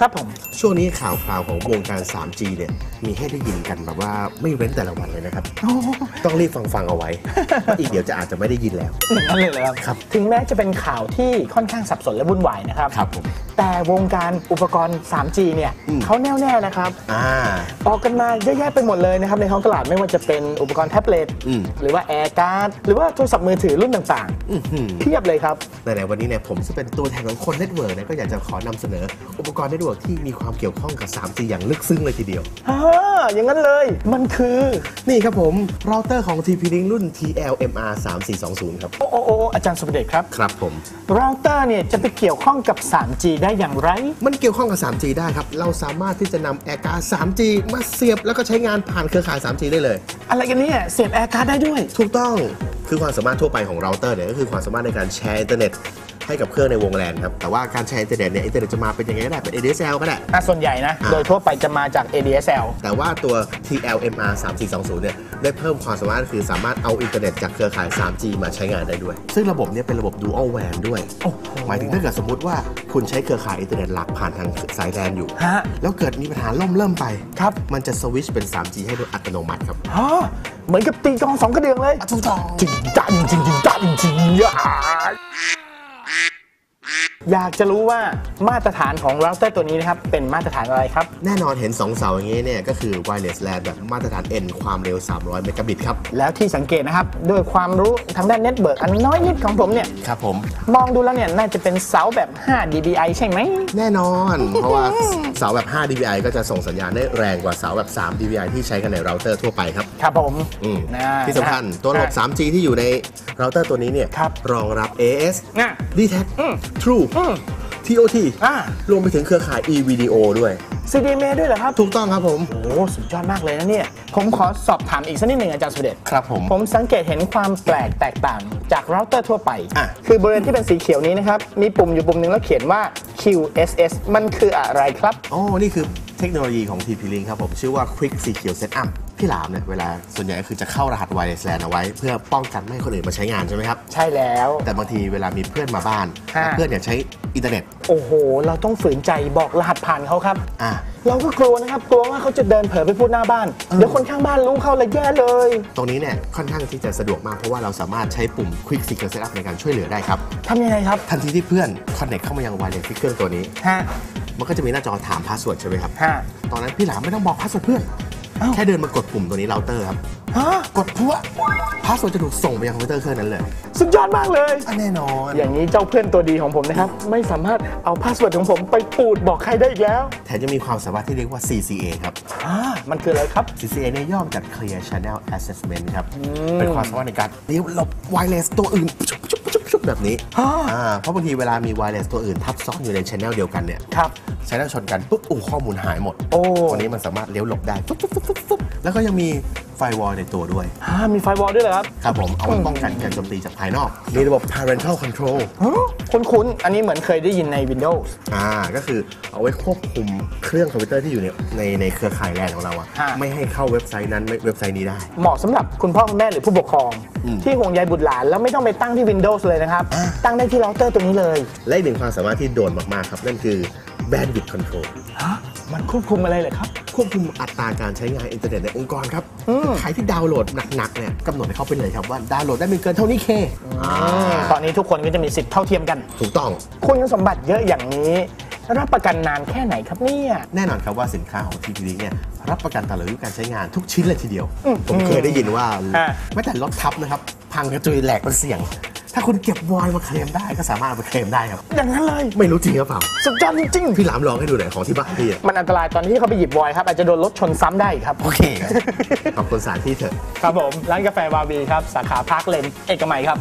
ครับผม ช่วงนี้ข่าวคราวของวงการ 3G เนี่ยมีให้ได้ยินกันแบบว่าไม่เว้นแต่ละวันเลยนะครับ ต้องรีบฟังฟังๆเอาไว้เพราะอีกเดี๋ยวจะอาจจะไม่ได้ยินแล้วอย่างนั้นเลยเหรอครับ ถึงแม้จะเป็นข่าวที่ค่อนข้างสับสนและวุ่นวายนะครับครับผมแต่วงการอุปกรณ์ 3G เนี่ยอืมเขาแน่วแน่นะครับอ่าออกกันมาเยอะแยะไปหมดเลยนะครับในท้องตลาดไม่ว่าจะเป็นอุปกรณ์แท็บเล็ตอืมหรือว่าแอร์การ์ดหรือว่าโทรศัพท์มือถือรุ่นต่างอื้อหือๆเพียบเลยครับแต่ในวันนี้เนี่ยผมจะเป็นตัวแทนของคนเน็ตเวิร์กนะก็อยากจะขอนำเสนออุปกรณ์เน็ตเวิร์กที่มีความเกี่ยวข้องกับ 3G อย่างลึกซึ้งเลยทีเดียว อ่าอย่างนั้นเลย มันคือนี่ครับผมเราเตอร์ของ TP-Link รุ่น TLMR 3420 ครับ โอ้โอ้โอ้อาจารย์สุภเดชครับ ครับผมเราเตอร์เนี่ยจะไปเกี่ยวข้องกับ 3G ได้อย่างไร มันเกี่ยวข้องกับ 3G ได้ครับ เราสามารถที่จะนำแอร์การ์ด 3G มาเสียบแล้วก็ใช้งานผ่านเครือข่าย 3G ได้เลย อะไรกันเนี่ยเสียบแอร์การ์ดได้ด้วย ถูกต้องคือความสามารถทั่วไปของเราเตอร์เนี่ยก็คือความสามารถในการแชร์อินเทอร์เน็ตให้กับเครื่องในวงแลนครับ แต่ว่าการแชร์อินเทอร์เน็ตเนี่ยอินเทอร์เน็ตจะมาเป็นยังไงก็ได้ เป็น ADSL ก็ได้อะส่วนใหญ่นะอ่าโดยทั่วไปจะมาจาก ADSL แต่ว่าตัว TLMR 3420 เนี่ยได้เพิ่มความสามารถคือสามารถเอาอินเทอร์เน็ตจากเครือข่าย 3G มาใช้งานได้ด้วย ซึ่งระบบเนี้เป็นระบบ Dual WAN ด้วยโอ้โหหมายถึงถ้าเกิดสมมติว่าคุณใช้เครือข่ายอินเทอร์เน็ตหลักผ่านทางสายแลนอยู่ ฮะ แล้วเกิดมีปัญหาล่มเริ่มไป ครับ มันจะสวิตช์เป็น 3G ให้โดยอัตโนมัติครับ ฮะเหมือนกับตีกลองสองกระเดืองเลยถูกต้อง จริงจังจริงจริงจังจริงอย่า อยากจะรู้ว่ามาตรฐานของเราเตอร์ตัวนี้นะครับ เป็นมาตรฐานอะไรครับ แน่นอนเห็น 2 เสาอย่างนี้เนี่ยก็คือ wireless LAN แบบมาตรฐาน N ความเร็ว 300 เมกะบิตครับ แล้วที่สังเกตนะครับ ด้วยความรู้ทางด้านเน็ตเบิร์กอันน้อยนิดของผมเนี่ย ครับผม มองดูแล้วเนี่ยน่าจะเป็นเสาแบบ 5 dBi ใช่ไหม แน่นอน เพราะว่าเสาแบบ 5 dBi ก็จะส่งสัญญาณได้แรงกว่าเสาแบบ 3 dBi ที่ใช้กันในเราเตอร์ทั่วไปครับ ครับผมอืมนะที่สำคัญนะตัวระบบ 3G ที่อยู่ในเราเตอร์ตัวนี้เนี่ยครับรองรับ AS นะ d t a c อืม True อืม TOT อ่ารวมไปถึงเครือข่าย eVideo ด้วย CDMA ด้วยเหรอครับ ถูกต้องครับผม โอ้โหสุดยอดมากเลยนะเนี่ย ผมขอสอบถามอีกสักนิดหนึ่งอาจารย์สุเดชครับผม ผมสังเกตเห็นความแปลกแตกต่างจากเราเตอร์ทั่วไป อะ คือบริเวณที่เป็นสีเขียวนี้นะครับ มีปุ่มอยู่ปุ่มหนึ่งแล้วเขียนว่า QSS มันคืออะไรครับ อ๋อ นี่คือ เทคโนโลยีของ TP-Link ครับผมชื่อว่า Quick Secure Setup พี่หลามเนี่ยเวลาส่วนใหญ่ก็คือจะเข้ารหัส wireless LAN เอาไว้ เพื่อป้องกันไม่ให้คนอื่นมาใช้งานใช่ไหมครับ ใช่แล้ว แต่บางทีเวลามีเพื่อนมาบ้านฮะแล้วเพื่อนอยากใช้อินเทอร์เน็ต โอ้โห เราต้องฝืนใจบอกรหัสผ่านเขาครับ อะ เราก็กลัวนะครับ กลัวว่าเขาจะเดินเผลอไปพูดหน้าบ้าน เดี๋ยวคนข้างบ้านรู้เขาเลยแย่เลย ตรงนี้เนี่ยค่อนข้างที่จะสะดวกมากเพราะว่าเราสามารถใช้ปุ่ม Quick Secure Setup ในการช่วยเหลือได้ครับ ทำยังไงครับ ทันทีที่เพื่อน connect เข้ามายัง wireless ที่เครื่องตัวนี้ ฮะ มันก็จะมีหน้าจอถามพาสเวิร์ดใช่ไหมครับ ฮะ ตอนนั้นพี่หลามไม่ต้องบอกพาสเวิร์ดเพื่อน อ้าว แค่เดินมากดปุ่มตัวนี้เราเตอร์ครับ ฮะกดพัวพาสเวิร์ดจะถูกส่งไปยังคอมพิวเตอร์เครื่องนั้นเลยสุดยอดมากเลยอะแน่นอน อย่างนี้เจ้าเพื่อนตัวดีของผมนะครับ ไม่สามารถเอาพาสเวิร์ดของผมไปปูดบอกใครได้อีกแล้วแถมจะมีความสามารถที่เรียกว่า CCA ครับ อ่ามันคืออะไรครับ CCA เนี่ยย่อมาจาก Clear Channel Assessment ครับ เป็นความสามารถในการเลี้ยวหลบ wireless ตัวอื่นชุบชุบชุบชุบ แบบนี้ฮะอ่าเพราะบางทีเวลามี wireless ตัวอื่นทับซ้อนอยู่ใน channel เดียวกันเนี่ยครับ channel ชนกันปุ๊บอู้ข้อมูลหายหมดโอ้วันนี้มันสามารถเลี้ยวหลบได้ปุ๊บปุ๊บปุ๊บปุ๊บปุ๊บแล้วก็ยังมี ไฟวอลในตัวด้วย อ่ามีไฟวอลด้วยเหรอครับ ครับผมเอาไว้ป้องกันการโจมตีจากภายนอก มีระบบ parental control คุ้นๆอันนี้เหมือนเคยได้ยินใน Windows อ่าก็คือเอาไว้ควบคุมเครื่องคอมพิวเตอร์ที่อยู่ในในในเครือข่ายแลนของเราอะฮะ ไม่ให้เข้าเว็บไซต์นั้นไม่เว็บไซต์นี้ได้ เหมาะสำหรับคุณพ่อคุณแม่หรือผู้ปกครองอืมที่ห่วงใยบุตรหลานแล้วไม่ต้องไปตั้งที่ Windows เลยนะครับอ่าตั้งได้ที่เราเตอร์ตัวนี้เลย และอีกหนึ่งความสามารถที่โดนมาก ๆ ครับ นั่นคือ bandwidth control ฮะมันควบคุมอะไรเลยครับ ควบคุมอัตราการใช้งานอินเทอร์เน็ตในองค์กรครับ ใครที่ดาวน์โหลดหนักๆเนี่ยกำหนดให้เขาไปเลยครับว่าดาวน์โหลดได้ไม่เกินเท่านี้เคอ่าตอนนี้ทุกคนก็จะมีสิทธิ์เท่าเทียมกัน ถูกต้อง คุณสมบัติเยอะอย่างนี้ รับประกันนานแค่ไหนครับเนี่ยแน่นอนครับว่าสินค้าของ TP Link เนี่ยรับประกันตลอดอายุการใช้งานทุกชิ้นเลยทีเดียวอืมผมเคยได้ยินว่าอ่าไม่แต่รถทับนะครับ พังกระจุยแหลกเป็นเสี่ยง ถ้าคุณเก็บวอยล์มาเคลมได้ก็สามารถเอาไปเคลมได้ครับ อย่างนั้นเลย ไม่รู้จริงหรือเปล่า สุดยอดจริงพี่หลามลองให้ดูหน่อยของที่บ้านพี่อะๆมันอันตรายตอนที่เขาไปหยิบวอยครับอาจจะโดนรถชนซ้ำได้อีกครับ โอเค ขอบคุณสารที่เถอะ ครับผม ร้านกาแฟวาบีครับ สาขาพาร์คเลนเอกมัยครับ